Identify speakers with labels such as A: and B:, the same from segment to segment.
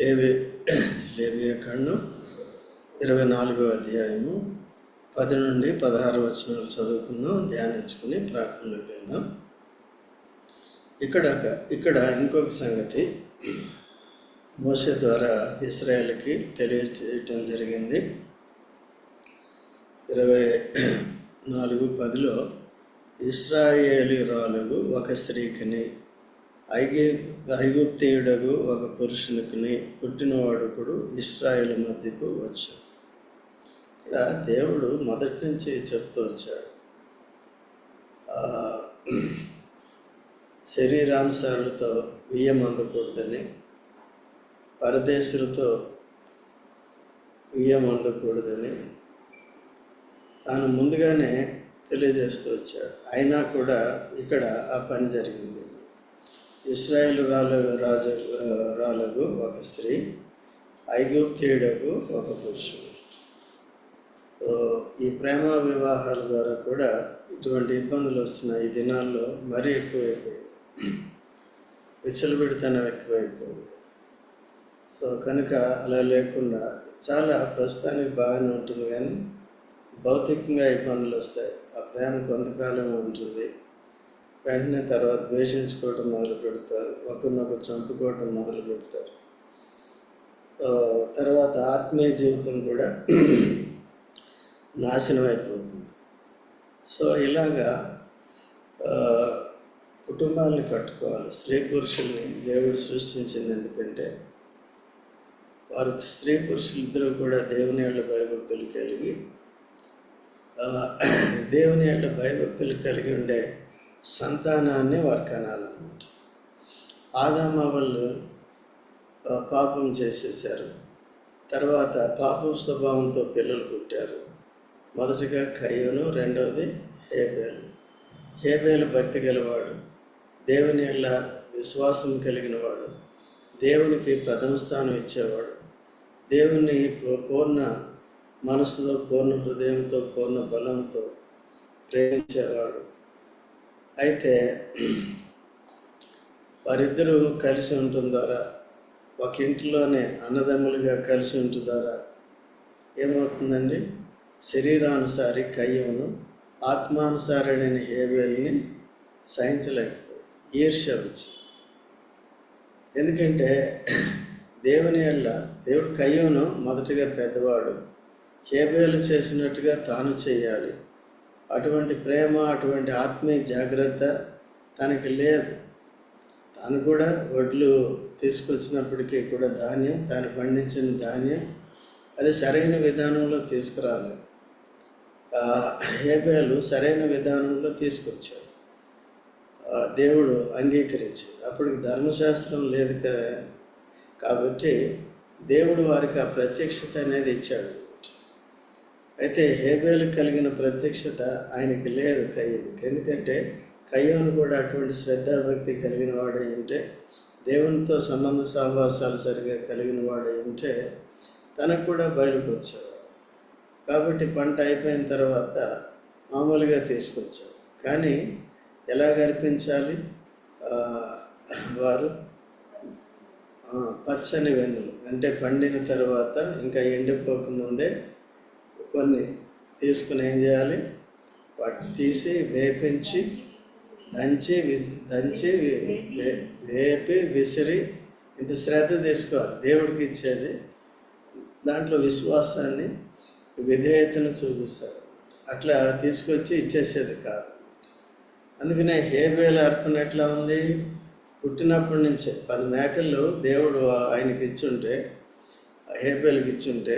A: లేవి లేవియ ఖండం ఇరవై నాలుగో అధ్యాయము పది నుండి పదహారు వచనాలు చదువుకుందాం ధ్యానించుకుని ప్రార్థనలోకి వెళ్దాం ఇక్కడ ఇక్కడ ఇంకొక సంగతి. మోస ద్వారా ఇస్రాయేల్కి తెలియజేయటం జరిగింది. ఇరవై నాలుగు పదిలో ఇస్రాయేలీ రాలు ఒక స్త్రీకిని ఐగే ఐగుప్తీయుడగు ఒక పుట్టినవాడు పుట్టినవాడుకుడు ఇస్రాయేల్ మధ్యకు వచ్చాడు. ఇక్కడ దేవుడు మొదటి నుంచి చెప్తూ వచ్చాడు. శరీరాంశాలతో వియ్యం అందకూడదని పరదేశులతో వియ్యం అందకూడదని తాను ముందుగానే తెలియజేస్తూ వచ్చాడు. అయినా కూడా ఇక్కడ ఆ పని జరిగింది. ఇస్రాయేల్ రాలు రాజు రాలకు ఒక స్త్రీ ఐగుప్తీయుడకు ఒక పురుషుడు. ఈ ప్రేమ వివాహాల ద్వారా కూడా ఇటువంటి ఇబ్బందులు వస్తున్నాయి ఈ దినాల్లో మరీ ఎక్కువైపోయింది. విచ్చలబిడితనం ఎక్కువైపోయింది. సో కనుక అలా లేకుండా చాలా ప్రస్తుతానికి బాగానే ఉంటుంది కానీ భౌతికంగా ఇబ్బందులు వస్తాయి. ఆ ప్రేమ కొంతకాలం ఉంటుంది. వెంటనే తర్వాత ద్వేషించుకోవటం మొదలు పెడతారు. ఒకరినొకరు చంపుకోవటం మొదలు పెడతారు. తర్వాత ఆత్మీయ జీవితం కూడా నాశనం అయిపోతుంది. సో ఇలాగా కుటుంబాలను కట్టుకోవాలి. స్త్రీ పురుషుల్ని దేవుడు సృష్టించింది ఎందుకంటే వారు స్త్రీ పురుషులు ఇద్దరు కూడా దేవుని యొక్క భయభక్తులు కలిగి దేవుని యొక్క భయభక్తులు కలిగి ఉండే సంతానాన్ని వారు కనాలన్నమాట ఆదామ వాళ్ళు పాపం చేసేసారు తర్వాత పాపం స్వభావంతో పిల్లలు పుట్టారు. మొదటిగా కయ్యను రెండవది హేబేలు. హేబేలు భక్తి గలవాడు. దేవుని ఇళ్ళ విశ్వాసం కలిగిన వాడు దేవునికి ప్రథమ స్థానం ఇచ్చేవాడు. దేవుని పూ- పూర్ణ మనసుతో పూర్ణ హృదయంతో పూర్ణ బలంతో ప్రేమించేవాడు. అయితే వారిద్దరూ కలిసి ఉండటం ద్వారా ఒక ఇంటిలోనే అన్నదమ్ములుగా కలిసి ఉండటం ద్వారా ఏమవుతుందండి? శరీరానుసారి కయ్యమును ఆత్మానుసారైన హేబేల్ని సహించలేకపోయాడు ఈర్ష్య వచ్చి. ఎందుకంటే దేవుని వల్ల దేవుడు కయ్యను మొదటిగా పెద్దవాడు. హేబేలు చేసినట్టుగా తాను చేయాలి. అటువంటి ప్రేమ అటువంటి ఆత్మీయ జాగ్రత్త తనకి లేదు. తను కూడా వడ్లు తీసుకొచ్చినప్పటికీ కూడా ధాన్యం తాను పండించిన ధాన్యం అది సరైన విధానంలో తీసుకురాలేదు. ఆ, హేబేలు సరైన విధానంలో తీసుకొచ్చాడు దేవుడు అంగీకరించింది అప్పటికి ధర్మశాస్త్రం లేదు కదా. కాబట్టి దేవుడు వారికి ఆ ప్రత్యక్షత అనేది ఇచ్చాడు. అయితే హేబేలు కలిగిన ప్రత్యక్షత ఆయనకి లేదు కయ్యూనికి. ఎందుకంటే కయ్యూను కూడా అటువంటి శ్రద్ధాభక్తి కలిగిన వాడై ఉంటే దేవునితో సంబంధ సహవాసాలు సరిగా కలిగిన వాడై ఉంటే తనకు కూడా బయలుపరిచేవాడు. కాబట్టి పంట అయిపోయిన తర్వాత మామూలుగా తీసుకొచ్చాడు కానీ ఎలా గర్పించాలి? వారు పచ్చని వెన్నులు. అంటే పండిన తర్వాత ఇంకా ఎండిపోకముందే కొన్ని తీసుకుని ఏం చేయాలి? వాటిని తీసి వేపించి దంచి విసి దంచి వేపి విసిరి ఇంత శ్రద్ధ తీసుకోవాలి. దేవుడికి ఇచ్చేది దాంట్లో విశ్వాసాన్ని విధేయతను చూపిస్తాడు అట్లా తీసుకొచ్చి ఇచ్చేసేది కాదు. అందుకనే హేబేలు అర్పణ ఎట్లా ఉంది? పుట్టినప్పటి నుంచే పది మేకలు దేవుడు ఆయనకి ఇచ్చుంటే హేబేలకు ఇచ్చుంటే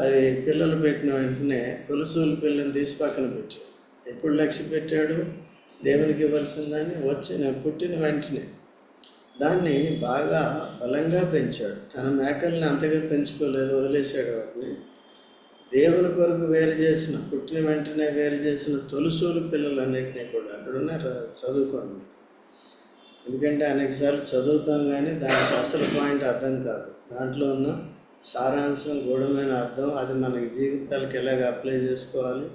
A: అది పిల్లలు పెట్టిన వెంటనే తులసూలు పిల్లని తీసి పక్కన పెట్టాడు ఎప్పుడు లక్ష్య పెట్టాడు? దేవునికి ఇవ్వాల్సిందని వచ్చిన పుట్టిన వెంటనే. దాన్ని బాగా బలంగా పెంచాడు. తన మేకల్ని అంతగా పెంచుకోలేదు వదిలేశాడు వాటిని. దేవుని కొరకు వేరు చేసిన పుట్టిన వెంటనే వేరు చేసిన తొలుసూలు పిల్లలన్నింటినీ కూడా అక్కడున్న చదువుకోండి. ఎందుకంటే అనేకసార్లు చదువుతాం కానీ దాని అసలు పాయింట్ అర్థం కాదు. దాంట్లో ఉన్న సారాంశం గూఢమైన అర్థం అది మన జీవితాలకు ఎలాగ అప్లై చేసుకోవాలి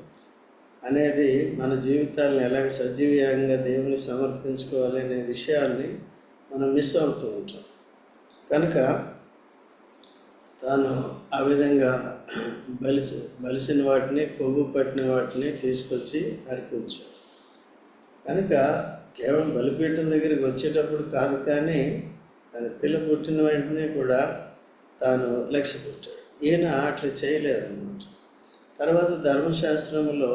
A: అనేది మన జీవితాలను ఎలాగ సజీవంగా దేవుని సమర్పించుకోవాలి అనే విషయాల్ని మనం మిస్ అవుతూ ఉంటాం. కనుక తాను ఆ విధంగా బలిసి బలిసిన వాటిని కొవ్వు పట్టిన వాటిని తీసుకొచ్చి అర్పించాడు. కనుక కేవలం బలిపీఠం దగ్గరికి వచ్చేటప్పుడు కాదు కానీ అది పిల్ల పుట్టిన వెంటనే కూడా తాను లక్ష్య పెట్టాడు ఈయన అట్లా చేయలేదన్నమాట. తర్వాత ధర్మశాస్త్రంలో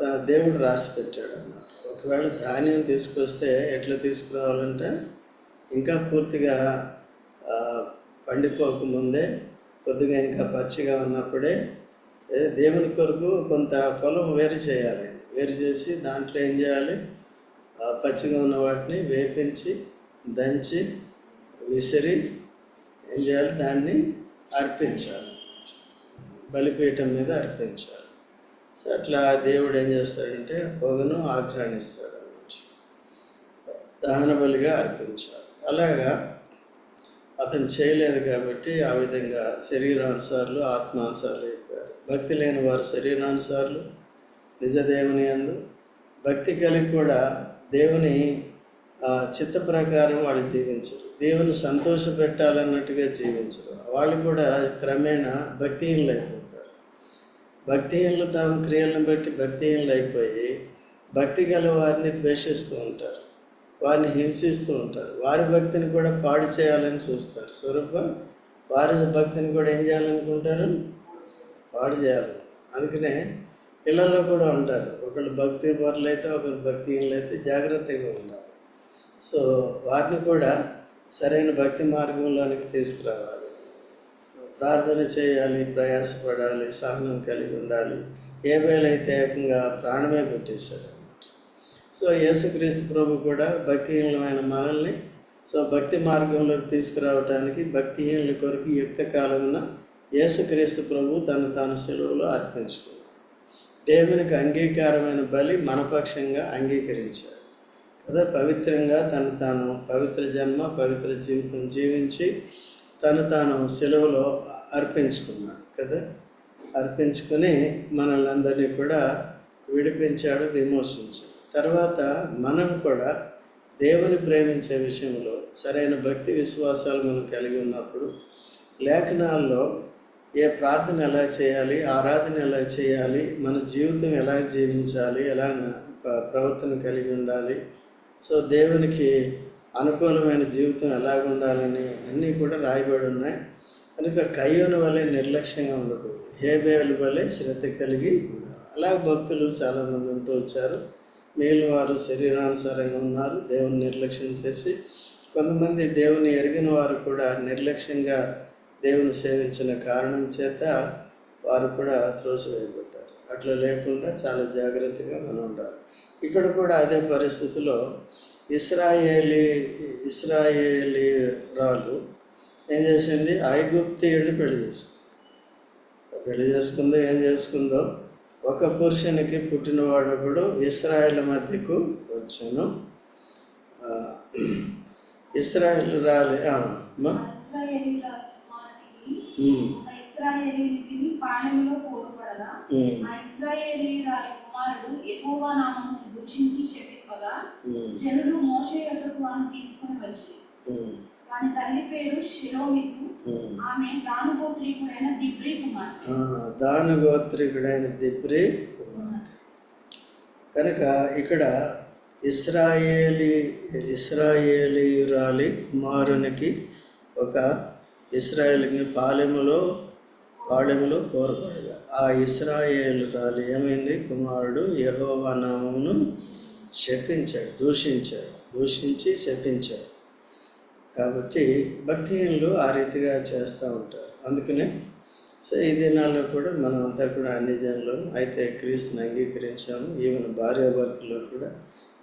A: తన దేవుడు రాసి పెట్టాడు అన్నమాట ఒకవేళ ధాన్యం తీసుకొస్తే ఎట్లా తీసుకురావాలంటే ఇంకా పూర్తిగా పండిపోకముందే కొద్దిగా ఇంకా పచ్చిగా ఉన్నప్పుడే దేవుని కొరకు కొంత పొలం వేరు చేయాలి వేరు చేసి దాంట్లో ఏం చేయాలి? పచ్చిగా ఉన్న వాటిని వేపించి దంచి విసిరి ఏం చేయాలి దాన్ని అర్పించాలి. బలిపీఠం మీద అర్పించాలి. సో అట్లా దేవుడు ఏం చేస్తాడంటే పొగను ఆగ్రహణిస్తాడు అన్నమాట దహన బలిగా అర్పించాలి. అలాగా అతను చేయలేదు కాబట్టి ఆ విధంగా శరీరానుసార్లు ఆత్మానుసార్లు అయిపోయారు. భక్తి లేని వారు శరీరానుసార్లు నిజ దేవుని అందు. భక్తి కలిగి కూడా దేవుని ఆ, చిత్త ప్రకారం వాళ్ళు జీవించరు. దేవుని సంతోష పెట్టాలన్నట్టుగా జీవించరు. వాళ్ళు కూడా క్రమేణా భక్తిహీనులు అయిపోతారు భక్తిహీనులు తాము క్రియలను బట్టి భక్తిహీనులు అయిపోయి భక్తి గల వారిని ద్వేషిస్తూ ఉంటారు. వారిని హింసిస్తూ ఉంటారు. వారి భక్తిని కూడా పాడు చేయాలని చూస్తారు. స్వరూప వారి భక్తిని కూడా ఏం చేయాలనుకుంటారు? పాడు చేయాలి. అందుకనే పిల్లల్లో కూడా ఉంటారు. ఒకళ్ళు భక్తి పరులు అయితే ఒకరు భక్తిహీనులు అయితే జాగ్రత్తగా ఉండాలి. సో వారిని కూడా సరైన భక్తి మార్గంలోనికి తీసుకురావాలి. ప్రార్థన చేయాలి ప్రయాసపడాలి సహనం కలిగి ఉండాలి. ఏ వేలైతే ఏకంగా ప్రాణమే పెట్టేశాడు సో యేసుక్రీస్తు ప్రభు కూడా భక్తిహీనమైన మనల్ని సో భక్తి మార్గంలోకి తీసుకురావడానికి భక్తిహీనుల కొరకు యుక్త కాలమున యేసుక్రీస్తు ప్రభు తన తన సెలవులో అర్పించుకున్నాడు. దేవునికి అంగీకారమైన బలి మనపక్షంగా అంగీకరించాడు. కదా పవిత్రంగా తను తాను పవిత్ర జన్మ పవిత్ర జీవితం జీవించి తను తాను సెలవులో అర్పించుకున్నాడు కదా. అర్పించుకొని మనల్ని అందరినీ కూడా విడిపించాడు విమోచించాడు. తర్వాత మనం కూడా దేవుని ప్రేమించే విషయంలో సరైన భక్తి విశ్వాసాలు మనం కలిగి ఉన్నప్పుడు లేఖనాల్లో ఏ ప్రార్థన ఎలా చేయాలి ఆరాధన ఎలా చేయాలి మన జీవితం ఎలా జీవించాలి ఎలా ప్రవర్తన కలిగి ఉండాలి సో దేవునికి అనుకూలమైన జీవితం ఎలా ఉండాలని అన్నీ కూడా రాయబడి ఉన్నాయి. కనుక కయ్యోని వలె నిర్లక్ష్యంగా ఉండకూడదు. హేబేలు వలె శ్రద్ధ కలిగి ఉండాలి. అలా భక్తులు చాలామంది ఉంటూ వచ్చారు. మేలు వారు శరీరానుసారంగా ఉన్నారు. దేవుని నిర్లక్ష్యం చేసి కొంతమంది దేవుని ఎరిగిన వారు కూడా నిర్లక్ష్యంగా దేవుని సేవించిన కారణం చేత వారు కూడా త్రోసివేయబడ్డారు. అట్లా లేకుండా చాలా జాగ్రత్తగా మనం ఉండాలి. ఇక్కడ కూడా అదే పరిస్థితిలో ఇస్రాయేలీ ఇస్రాయేలీ రాలు ఏం చేసింది? ఐగుప్తీయుడిని పెళ్ళి చేసుకుంది. పెళ్ళి చేసుకుందో ఏం చేసుకుందో? ఒక పురుషునికి పుట్టినవాడు ఒకడు ఇస్రాయేల్ మధ్యకు వచ్చాను. ఇస్రాయేల్ రాలి ఆ,
B: దూషించి చెప్పగా జనులు మోషే యొద్దకు వాని తీసుకుని వచ్చి వాని తల్లి పేరు
A: ఉమ్.
B: ఆమె దాను గోత్రీకుడైన దిబ్రీ కుమార్తె.
A: దాను గోత్రికుడైన దిబ్రి కుమార్తె. కనుక ఇక్కడ ఇస్రాయేలీ ఇస్రాయేలీయురాలి కుమారునికి ఒక ఇస్రాయేల్ని పాలెములో పాలెములో కోరపడగా ఆ ఇస్రాయేలు రాలు ఏమైంది? కుమారుడు యహోవా నామమును శపించాడు దూషించాడు దూషించి శపించాడు. కాబట్టి భక్తిహీనులు ఆ రీతిగా చేస్తూ ఉంటారు. అందుకనే సో ఈ దినాల్లో కూడా మనం అంతా కూడా అన్ని జనులు అయితే క్రీస్తుని అంగీకరించాము. ఈవెన్ భార్యాభర్తల్లో కూడా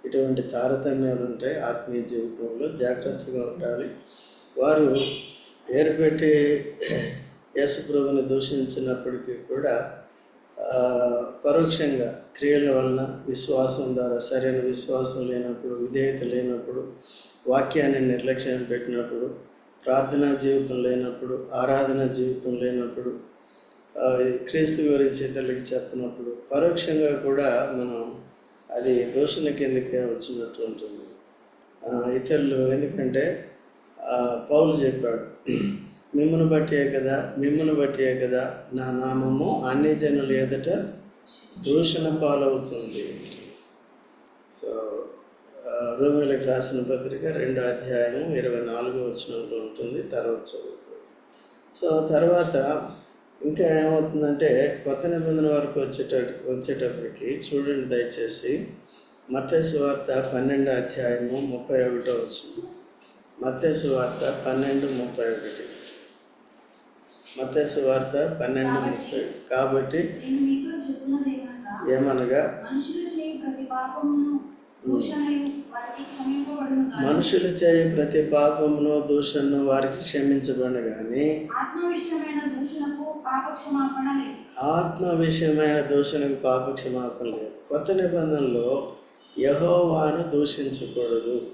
A: ఇటువంటి తారతమ్యాలు ఉంటాయి. ఆత్మీయ జీవితంలో జాగ్రత్తగా ఉండాలి. వారు పేరు పెట్టి యేసుప్రభుని దూషించినప్పటికీ కూడా పరోక్షంగా క్రియల వలన విశ్వాసం ద్వారా సరైన విశ్వాసం లేనప్పుడు విధేయత లేనప్పుడు వాక్యాన్ని నిర్లక్ష్యం పెట్టినప్పుడు ప్రార్థనా జీవితం లేనప్పుడు ఆరాధన జీవితం లేనప్పుడు క్రీస్తు గురించి ఇతరులకి చెప్పినప్పుడు పరోక్షంగా కూడా మనం అది దోషణ కిందకే వచ్చినట్టు ఉంటుంది. ఇతరులు ఎందుకంటే ఆ, పౌలు చెప్పాడు మిమ్మను బట్టే కదా మిమ్మను బట్టే కదా నా నామము అన్ని జనులు ఎదుట దూషణ పాలవుతుంది. సో రోమిలకు రాసిన పత్రిక రెండో అధ్యాయం ఇరవై నాలుగో వచనంలో ఉంటుంది తర్వాత చదువుకోండి. సో తర్వాత ఇంకా ఏమవుతుందంటే కొత్త నిబంధన వరకు వచ్చేట వచ్చేటప్పటికి చూడండి దయచేసి మత్తేసు వార్త పన్నెండో అధ్యాయము ముప్పై ఒకటో వచ్చింది మత్తేసు వార్త పన్నెండు ముప్పై ఒకటి. మత్స్సు వార్త పన్నెండు ముప్పై కాబట్టి ఏమనగా
B: మనుషులు చేయి ప్రతి పాపమును
A: చేయ ప్రతి పాపమును దూషణను వారికి క్షమించబడి కానీ
B: ఆత్మ విషయమైన దూషణకు పాప క్షమాపణ లేదు.
A: కొత్త నిబంధనలో యహోవాను దూషించకూడదు.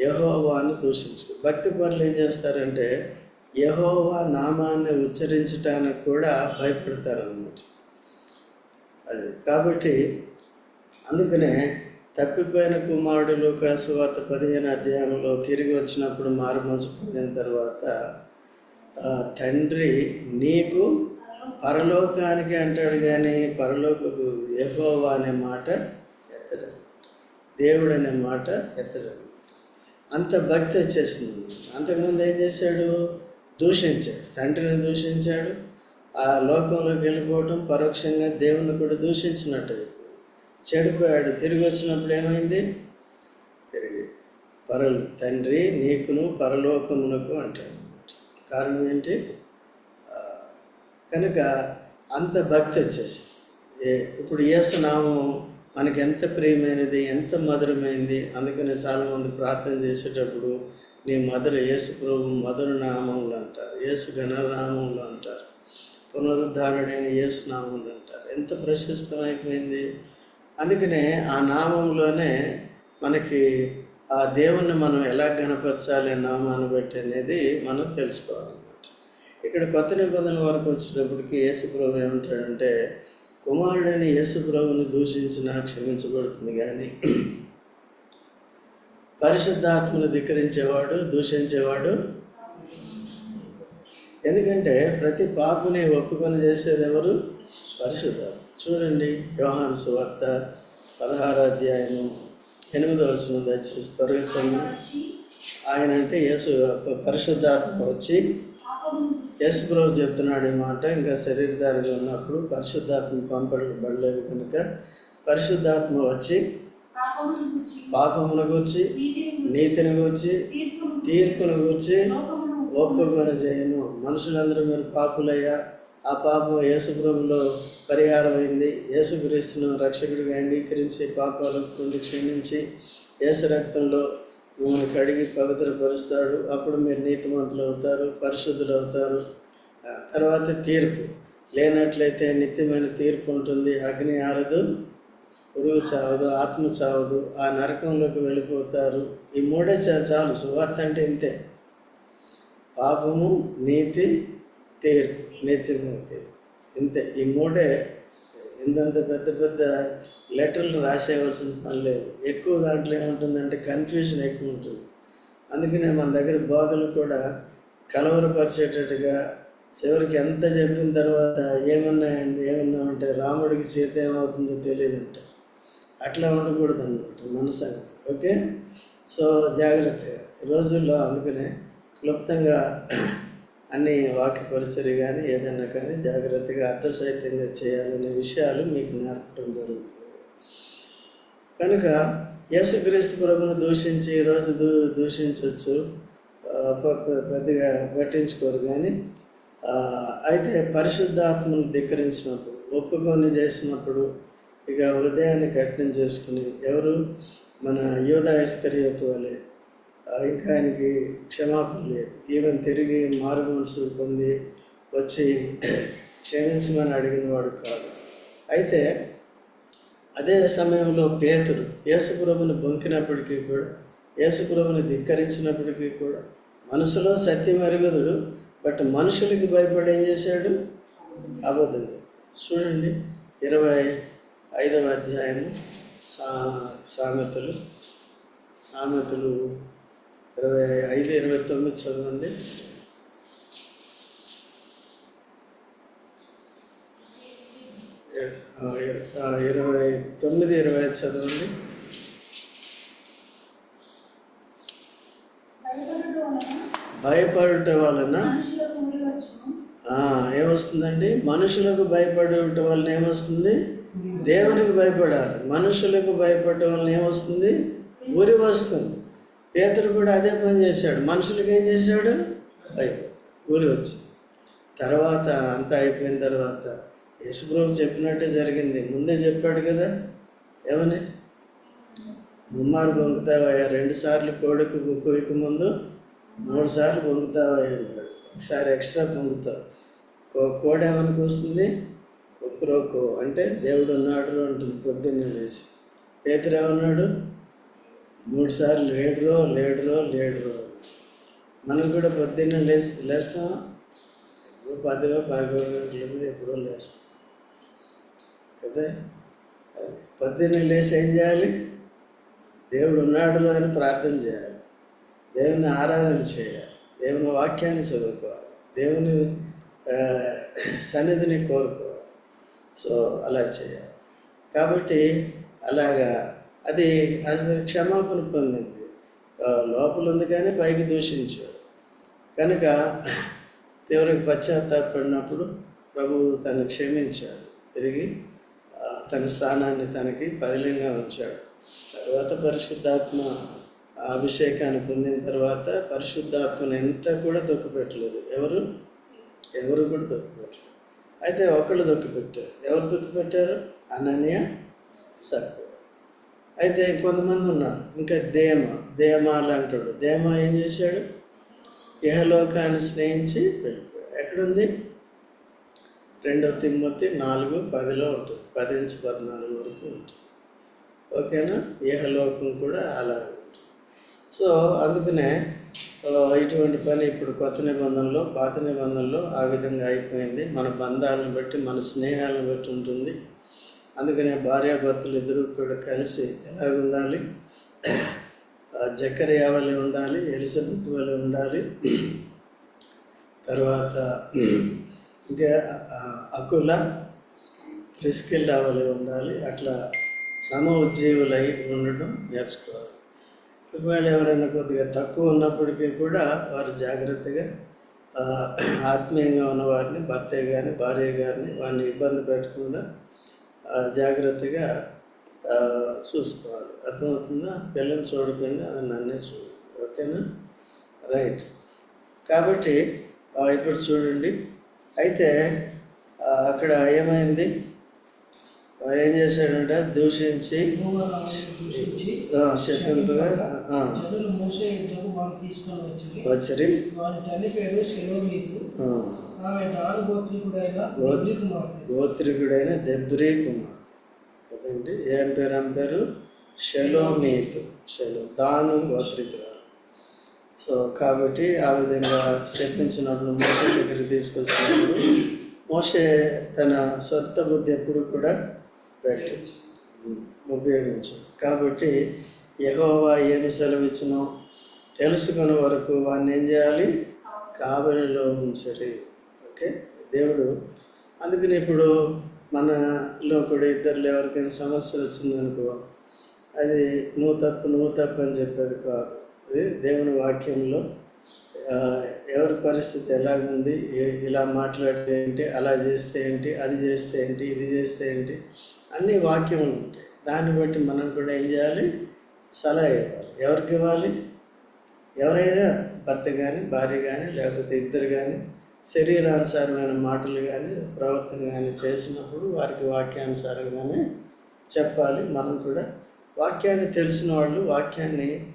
A: యహోవాను దూషించకూడదు. భక్తి పనులు ఏం చేస్తారంటే యహోవా నామాన్ని ఉచ్చరించడానికి కూడా భయపడతారనమాట అది కాబట్టి అందుకనే తప్పిపోయిన కుమారుడు లోకాసు వార్త పదిహేను అధ్యాయంలో తిరిగి వచ్చినప్పుడు మారు మనసు పొందిన తర్వాత ఆ, తండ్రి నీకు పరలోకానికి అంటాడు కానీ పరలోకకు ఎహోవా అనే మాట ఎత్తడు దేవుడు అనే మాట ఎత్తడు అంత భక్తి వచ్చేసింది. అంతకుముందు ఏం చేశాడు? దూషించాడు. తండ్రిని దూషించాడు. ఆ లోకంలోకి వెళ్ళిపోవటం పరోక్షంగా దేవుని కూడా దూషించినట్టు చెడిపోయాడు. తిరిగి వచ్చినప్పుడు ఏమైంది? తిరిగి. పరలు తండ్రి నీకును పరలోకమునకు అంటాడు అనమాట కారణం ఏంటి? కనుక అంత భక్తి వచ్చేసి ఏ- ఇప్పుడు యేసునామం మనకి ఎంత ప్రియమైనది ఎంత మధురమైంది అందుకని చాలామంది ప్రార్థన చేసేటప్పుడు నీ మధుర యేసు ప్రభు మధుర నామములు అంటారు. యేసు ఘననామములు అంటారు. పునరుద్ధారుడైన యేసు నామములు అంటారు. ఎంత ప్రశస్తమైపోయింది. అందుకనే ఆ నామంలోనే మనకి ఆ దేవుణ్ణి మనం ఎలా గణపరచాలి నామాన్ని బట్టి అనేది మనం తెలుసుకోవాలన్నమాట. ఇక్కడ కొత్త నిబంధన వరకు వచ్చేటప్పటికి యేసుప్రభు ఏమంటాడంటే కుమారుడైన యేసుప్రభుని దూషించిన క్షమించబడుతుంది కానీ పరిశుద్ధాత్మను ధిక్కరించేవాడు దూషించేవాడు. ఎందుకంటే ప్రతి పాపుని ఒప్పుకొని చేసేది ఎవరు? పరిశుద్ధాత్మ. చూడండి యోహాను సువార్త పదహారో అధ్యాయము ఎనిమిదో వచ్చిన దయచేసి త్వరగా ఆయన అంటే యేసు పరిశుద్ధాత్మ వచ్చి
B: పాపమును
A: యేసు ప్రభు చెప్తున్నాడు ఈ మాట. ఇంకా శరీరధారిగా ఉన్నప్పుడు పరిశుద్ధాత్మ పంపబడలేదు కనుక పరిశుద్ధాత్మ వచ్చి
B: పాపమును గురించి నీతిని
A: గూర్చి
B: తీర్పును
A: గూర్చి ఒప్పుకొని చేయను మనుషులందరూ మీరు పాపులయ్యా. ఆ పాపం యేసుప్రభులో పరిహారం అయింది యేసుక్రీస్తును రక్షకుడిగా అంగీకరించి పాపాలు పొంది క్షమించి యేసు రక్తంలో మిమ్మల్ని కడిగి పవిత్రపరుస్తాడు. అప్పుడు మీరు నీతిమంతులు అవుతారు పరిశుద్ధులు అవుతారు. తర్వాత తీర్పు. లేనట్లయితే నిత్యమైన తీర్పు ఉంటుంది. అగ్ని ఆరదు. పురుగు చావదు ఆత్మ చావదు ఆ నరకంలోకి వెళ్ళిపోతారు. ఈ మూడే చా- చాలు. సువార్త అంటే ఇంతే. పాపము నీతి తీర్పు. నిత్యమైన తీర్పు ఇంతే. ఈ మూడే ఇంతంత పెద్ద పెద్ద లెటర్లు రాసేయవలసిన పని లేదు. ఎక్కువ దాంట్లో ఏముంటుందంటే కన్ఫ్యూజన్ ఎక్కువ ఉంటుంది. అందుకనే మన దగ్గర బోధలు కూడా కలవరపరిచేటట్టుగా చివరికి ఎంత చెప్పిన తర్వాత ఏమన్నాయండి ఏమన్నా అంటే రాముడికి సీత ఏమవుతుందో తెలియదంట. అట్లా ఉండకూడదు అనమాట మనసాగతి ఓకే? సో జాగ్రత్త. రోజుల్లో అందుకనే క్లుప్తంగా అన్ని వాక్య పరిచర్య కానీ ఏదైనా కానీ జాగ్రత్తగా అర్థసహితంగా చేయాలనే విషయాలు మీకు నేర్పడం జరుగుతుంది. కనుక యేసుక్రీస్తు ప్రభును దూషించి ఈరోజు దూ దూషించవచ్చు పెద్దగా పట్టించుకోరు కానీ అయితే పరిశుద్ధాత్మను ధిక్కరించినప్పుడు ఒప్పుకొని చేసినప్పుడు ఇక హృదయాన్ని కఠినం చేసుకుని ఎవరు మన యోధా ఇస్కరియత్ వలె ఇంకా ఆయనకి క్షమాపణ లేదు. ఈవెన్ తిరిగి మారు మనసు పొంది వచ్చి క్షమించమని అడిగిన వాడు కాదు. అయితే అదే సమయంలో పేతురు యేసుప్రభుని బొంకినప్పటికీ కూడా యేసుప్రభుని ధిక్కరించినప్పటికీ కూడా మనసులో సత్యం ఎరుగుదుడు బట్ మనుషులకి భయపడి ఏం చేశాడు? అబద్ధం చెప్పాడు. చూడండి ఇరవై ఐదవ అధ్యాయము సా సామెతలు. సామెతలు ఇరవై ఐదు ఇరవై తొమ్మిది చదవండి. ఇరవై తొమ్మిది ఇరవై చదవండి.
B: భయపడటం వలన
A: ఏమొస్తుందండి? మనుషులకు భయపడటం వలన ఏమొస్తుంది? దేవునికి భయపడాలి. మనుషులకు భయపడటం వలన ఏమొస్తుంది? ఉరి వస్తుంది. పేతుడు కూడా అదే పని చేశాడు. మనుషులకు ఏం చేశాడు? భయపడు ఊరి వచ్చింది. తర్వాత అంతా అయిపోయిన తర్వాత యేసుప్రభు చెప్పినట్టే జరిగింది. ముందే చెప్పాడు కదా? ఏమని? ముమ్మారు పొంగుతావయ్యా రెండు సార్లు కోడికి కోయిక ముందు మూడు సార్లు పొంగుతావయ్యా అన్నాడు. ఒకసారి ఎక్స్ట్రా పొంగుతావు కో కోడి ఏమనికి క్రోకో అంటే దేవుడు ఉన్నాడు అంటుంది పొద్దున్నే లేచి. పేతురు మూడుసార్లు మూడు లేడ్రో లేడురో లేడురో. లేడురో మనం కూడా పొద్దున్నే లేచి లేస్తామా? ఎప్పుడు పదిలో పదకొండు గంటలకు ఎప్పుడో లేస్తాం. కదా? అది పొద్దున్నే లేచి ఏం చేయాలి? దేవుడు ఉన్నాడు అని ప్రార్థన చేయాలి. దేవుని ఆరాధన చేయాలి. దేవుని వాక్యాన్ని చదువుకోవాలి. దేవుని సన్నిధిని కోరుకోవాలి. సో అలా చేయాలి. కాబట్టి అలాగా అది అసలు క్షమాపణ పొందింది. లోపల ఉంది కానీ పైకి దూషించాడు. కనుక తీవ్ర పశ్చాత్తాపడినప్పుడు ప్రభువు తను క్షమించాడు. తిరిగి తన స్థానాన్ని తనకి పదిలంగా ఉంచాడు. తర్వాత పరిశుద్ధాత్మ అభిషేకాన్ని పొందిన తర్వాత పరిశుద్ధాత్మను ఎంత కూడా దుఃఖపెట్టలేదు. ఎవరు? ఎవరు కూడా దుఃఖపెట్టలేదు అయితే ఒకళ్ళు దుఃఖపెట్టారు ఎవరు దుఃఖపెట్టారు అనన్య సభ్యులు అయితే కొంతమంది ఉన్నారు. ఇంకా దేమ దేమ అంటాడు దేమ ఏం చేశాడు? ఇహలోకాన్ని స్నేహించి వెళ్ళిపోయాడు. ఎక్కడుంది? రెండవ తిమ్మతి నాలుగు పదిలో ఉంటుంది. పది నుంచి పద్నాలుగు వరకు ఉంటుంది. ఓకేనా? ఇహలోకం కూడా అలా ఉంటుంది. సో అందుకనే ఇటువంటి పని ఇప్పుడు కొత్త నిబంధనలో పాత నిబంధనలో ఆ విధంగా అయిపోయింది. మన బంధాలను బట్టి మన స్నేహాలను బట్టి ఉంటుంది. అందుకనే భార్యాభర్తలు ఇద్దరు కూడా కలిసి ఎలా ఉండాలి? ఆ, జకర్యా వలె ఉండాలి ఎలిజబెత్ వలె ఉండాలి. తర్వాత ఇంకా అకుల ప్రిస్కిల్ వలె ఉండాలి. అట్లా సమ ఉజ్జీవులై ఉండడం నేర్చుకోవాలి. ఒకవేళ ఎవరైనా కొద్దిగా తక్కువ ఉన్నప్పటికీ కూడా వారు జాగ్రత్తగా ఆత్మీయంగా ఉన్న వారిని భర్త కానీ భార్య గారిని వారిని ఇబ్బంది పెట్టకుండా జాగ్రత్తగా చూసుకోవాలి. అర్థమవుతుందా? పిల్లని చూడకుండా అది నన్నే చూడండి ఓకేనా? రైట్. కాబట్టి ఇప్పుడు చూడండి. అయితే అక్కడ ఏమైంది? ఏం చేశాడంటే దూషించి వచ్చరి
C: గోత్రికుడైన దెబ్రి
A: కుమార్ కదండి ఏం పేరు? ఏం పేరు షెలోమీతు. షెలో దాను గోత్రికురాలు. సో కాబట్టి ఆ విధంగా చెప్పించినప్పుడు మోసే దగ్గరికి తీసుకొచ్చినప్పుడు మోసే తన సొంత బుద్ధి ఎప్పుడు కూడా పెట్టి ఉపయోగించు. కాబట్టి యహోవా ఏమి సెలవిచ్చినో? తెలుసుకునే వరకు వాడిని ఏం చేయాలి? కాబరిలో ఉంచరి. ఓకే? దేవుడు అందుకని ఇప్పుడు మనలో కూడా ఇద్దరు ఎవరికైనా సమస్యలు వచ్చిందనుకో అది నువ్వు తప్పు నువ్వు తప్పు అని చెప్పేది కాదు. అది దేవుని వాక్యంలో ఎవరి పరిస్థితి ఎలాగుంది? ఇలా మాట్లాడితే ఏంటి? అలా చేస్తే ఏంటి? అది చేస్తే ఏంటి? ఇది చేస్తే ఏంటి? అన్ని వాక్యములు ఉంటాయి దాన్ని బట్టి మనం కూడా ఏం చేయాలి? సలహా ఇవ్వాలి. ఎవరికి ఇవ్వాలి? ఎవరైనా భర్త కానీ భార్య కానీ లేకపోతే ఇద్దరు కానీ శరీరానుసారమైన మాటలు కానీ ప్రవర్తన కానీ చేసినప్పుడు వారికి వాక్యానుసారంగానే చెప్పాలి. మనం కూడా వాక్యాన్ని తెలిసిన వాళ్ళు వాక్యాన్ని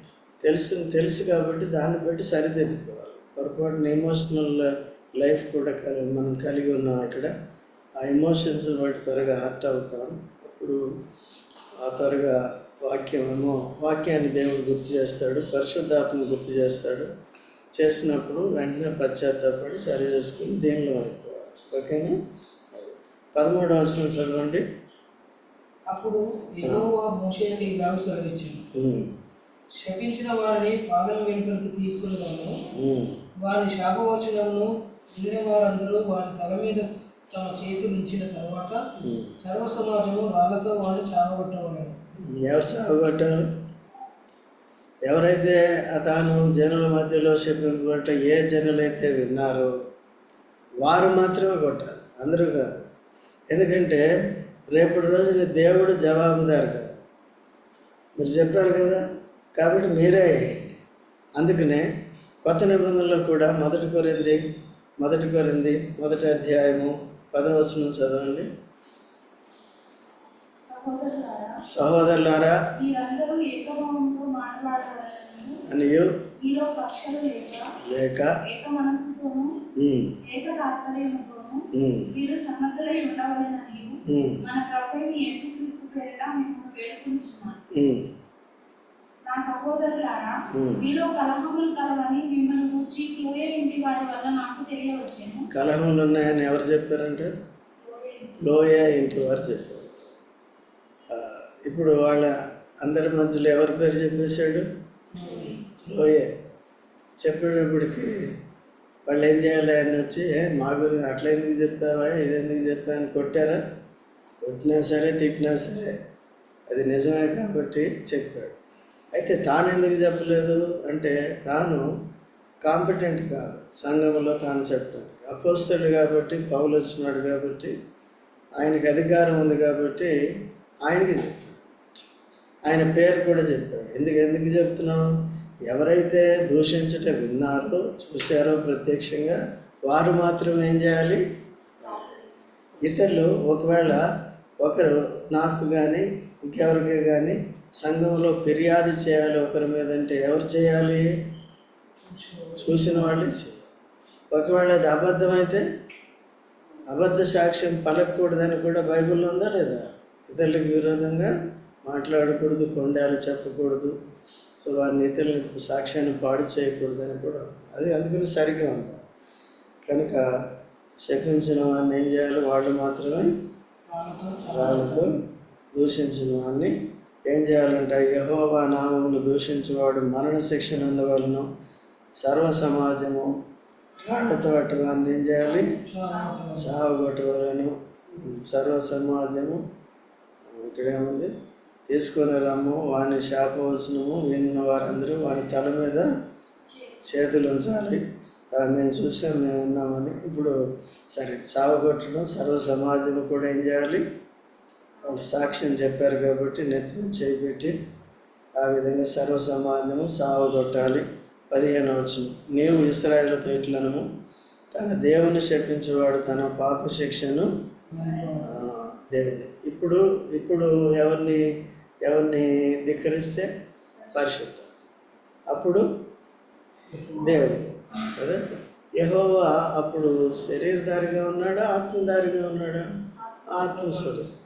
A: తెలుసు తెలుసు కాబట్టి దాన్ని బట్టి సరిదిద్దుకోవాలి. పొరపాటున ఎమోషనల్ లైఫ్ కూడా మనం కలిగి ఉన్నాం ఇక్కడ. ఆ ఎమోషన్స్ బట్టి త్వరగా హర్ట్ అవుతాం. అప్పుడు ఆ త్వరగా వాక్యం ఏమో వాక్యాన్ని దేవుడు గుర్తు చేస్తాడు పరిశుద్ధాత్మ గుర్తు చేస్తాడు. చేసినప్పుడు వెంటనే పశ్చాత్తాపడి సరి చేసుకుని దీనిలో అయిపోవాలి. ఓకేనా? అది పదమూడవ వచనం చదవండి.
C: అప్పుడు మోషేకి ఇలాగ శపించిన వారిని పాదం వెనుకలకు తీసుకుని వారిని శాపవచనమును వినిన వారందరూ వారి తల మీద తమ చేతులు ఉంచిన తర్వాత. సర్వ సమాజము రాళ్ళతో వాడిని చావగొట్టవలను
A: ఎవరు సాగుపడ్డారు ఎవరైతే తాను జనుల మధ్యలో చెప్పింపబట్ట ఏ జనులైతే విన్నారో వారు మాత్రమే కొట్టాలి. అందరూ కాదు. ఎందుకంటే రేపటి రోజున దేవుడు జవాబుదారు కాదు. మీరు చెప్పారు కదా? కాబట్టి మీరే వేయండి అందుకనే కొత్త నిబంధనలో కూడా మొదటి కొరింది మొదటి కొరింది మొదటి అధ్యాయము పదవచనం చదవండి.
B: సహోదరులారా
A: అనియు
B: లేక మన నా సహోదరులారా. మీలో కలహములు కలవని మిమ్మల్ని క్లోయ ఇంటి వారి వల్ల నాకు తెలియవచ్చాను
A: కలహములు ఉన్నాయని ఎవరు చెప్పారంటే?
B: క్లోయ ఇంటి
A: లోయ ఇంటి వారు చెప్పారు. ఇప్పుడు వాళ్ళ అందరి మధ్యలో ఎవరి పేరు చెప్పేశాడు? లోయే. చెప్పేటప్పటికి వాళ్ళు ఏం చేయాలి ఆయన వచ్చి "ఏ, మా గురించి అట్లా ఎందుకు చెప్పావా? ఇది ఎందుకు చెప్పా? అని కొట్టారా? కొట్టినా సరే తిట్టినా సరే అది నిజమే కాబట్టి చెప్పాడు. అయితే తాను ఎందుకు చెప్పలేదు? అంటే తాను కాంపిటెంట్ కాదు. సంఘంలో తాను చెప్పడానికి. అపోస్తాడు కాబట్టి పౌలు వచ్చినాడు కాబట్టి ఆయనకి అధికారం ఉంది కాబట్టి ఆయనకి చెప్పాడు. ఆయన పేరు కూడా చెప్పాడు. ఎందుకు ఎందుకు చెప్తున్నాం ఎవరైతే దూషించట విన్నారో చూశారో ప్రత్యక్షంగా వారు మాత్రం ఏం చేయాలి? ఇతరులు ఒకవేళ ఒకరు నాకు కానీ ఇంకెవరికి కానీ సంఘంలో ఫిర్యాదు చేయాలి ఒకరి మీద అంటే ఎవరు చేయాలి? చూసిన వాళ్ళే చేయాలి. ఒకవేళ అది అబద్ధమైతే అబద్ధ సాక్ష్యం పలకూడదని కూడా బైబిల్లో ఉందా లేదా? ఇతరులకు విరోధంగా మాట్లాడకూడదు కొండాలు చెప్పకూడదు. సో వారిని ఇతరులకు సాక్ష్యాన్ని పాడు చేయకూడదని కూడా అది అందుకని సరిగ్గా ఉండాలి కనుక శపించిన వాడిని ఏం చేయాలి? వాళ్ళు మాత్రమే రాళ్ళతో దూషించిన వాడిని ఏం చేయాలంటే యహోవా నామమును దూషించేవాడు మరణ శిక్షణ సర్వ సమాజము రాళ్ళతో అటు ఏం చేయాలి?
C: చావగొట్టవలను
A: సాగుగొట్టవలను సర్వ సమాజము ఇక్కడేముంది తీసుకొని రమ్ము వాని శాపవచనము విన్న వారందరూ వాని తల మీద చేతులు ఉంచాలి. మేము చూసాం మేము ఉన్నామని. ఇప్పుడు సరే సాగుగొట్టడం సర్వ సమాజము కూడా ఏం చేయాలి? సాక్ష్యం చెప్పారు కాబట్టి నెత్తిన చేపెట్టి ఆ విధంగా సర్వ సమాజము సాగుగొట్టాలి. పదిహేను వచ్చిన నీవు ఇస్రాయలతో ఇట్లనము తన దేవుని శపించేవాడు తన పాప శిక్షను దేవుని. ఇప్పుడు ఇప్పుడు ఎవరిని ఎవరిని ధిక్కరిస్తే? పరిశుద్ధ. అప్పుడు దేవుడు కదా? యహోవా అప్పుడు శరీరధారిగా ఉన్నాడా ఆత్మధారిగా ఉన్నాడా? ఆత్మస్వరూపం.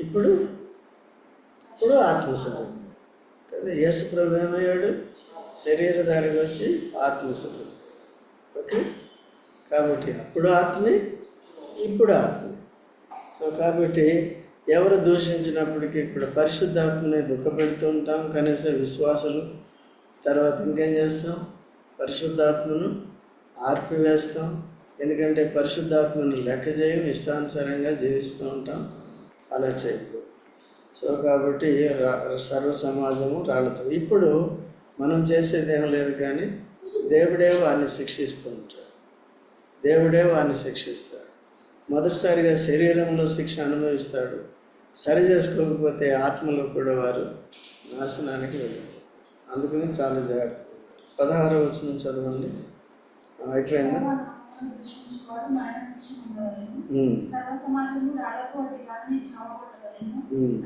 A: ఇప్పుడు ఇప్పుడు ఆత్మస్వరూపం. కదా యేసు ప్రభు ఏమయ్యాడు? శరీరధారిగా వచ్చి ఆత్మస్వరూపం. ఓకే? కాబట్టి అప్పుడు ఆత్మే ఇప్పుడు ఆత్మే. సో కాబట్టి ఎవరు దూషించినప్పటికీ ఇక్కడ పరిశుద్ధాత్మని దుఃఖపెడుతూ ఉంటాం. కనీసం విశ్వాసులు. తర్వాత ఇంకేం చేస్తాం? పరిశుద్ధాత్మను ఆర్పివేస్తాం. ఎందుకంటే పరిశుద్ధాత్మను లెక్క చేయం ఇష్టానుసారంగా జీవిస్తూ ఉంటాం. అలా చేయకూడదు సో కాబట్టి రా- సర్వ సమాజము రాళ్ళతో ఇప్పుడు మనం చేసేది ఏం లేదు కానీ దేవుడే వారిని శిక్షిస్తూ ఉంటాడు. దేవుడే వారిని శిక్షిస్తాడు. మొదటిసారిగా శరీరంలో శిక్ష అనుభవిస్తాడు. సరి చేసుకోకపోతే ఆత్మలో కూడా వారు నాశనానికి వెళ్ళిపోతారు. అందుకని చాలా జాగ్రత్తగా పదహారు వచ్చిన చదవండి. అయిపోయిందా?
B: సర్వ సమాజము రాళ్ళతో వారిని.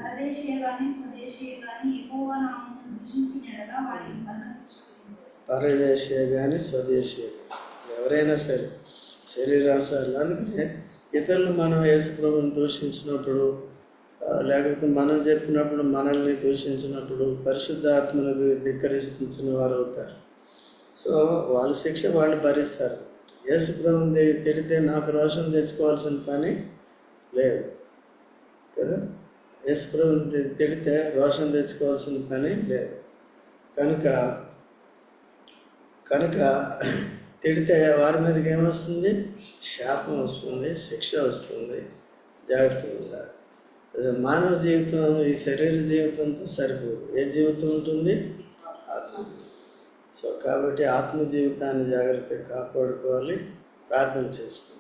B: పరదేశీయ గాని స్వదేశీయ గాని యెహోవా నామమును దూషించిన ఎడల వారికి మరణ శిక్ష విధింపబడును.
A: పరదేశీయ కానీ స్వదేశీయ కానీ ఎవరైనా సరే శరీరానుసారులు అందుకనే ఇతరులు మనం యేసుప్రభుని దూషించినప్పుడు లేకపోతే మనం చెప్పినప్పుడు మనల్ని దూషించినప్పుడు పరిశుద్ధ ఆత్మను ధి- ధిక్కరించిన వారు అవుతారు సో వాళ్ళ శిక్ష వాళ్ళు భరిస్తారు. యేసుప్రభుని తి- తిడితే నాకు రోషం తెచ్చుకోవాల్సిన పని లేదు. కదా? యేసుప్రభుని తిడితే రోషం తెచ్చుకోవాల్సిన పని లేదు. కనుక కనుక తిడితే వారి మీదకి ఏమొస్తుంది? శాపం వస్తుంది శిక్ష వస్తుంది. జాగ్రత్తగా ఉండాలి. మానవ జీవితం ఈ శరీర జీవితంతో సరిపోదు. ఏ జీవితం ఉంటుంది? సో కాబట్టి ఆత్మ జీవితాన్ని జాగ్రత్తగా కాపాడుకోవాలి. ప్రార్థన చేసుకోవాలి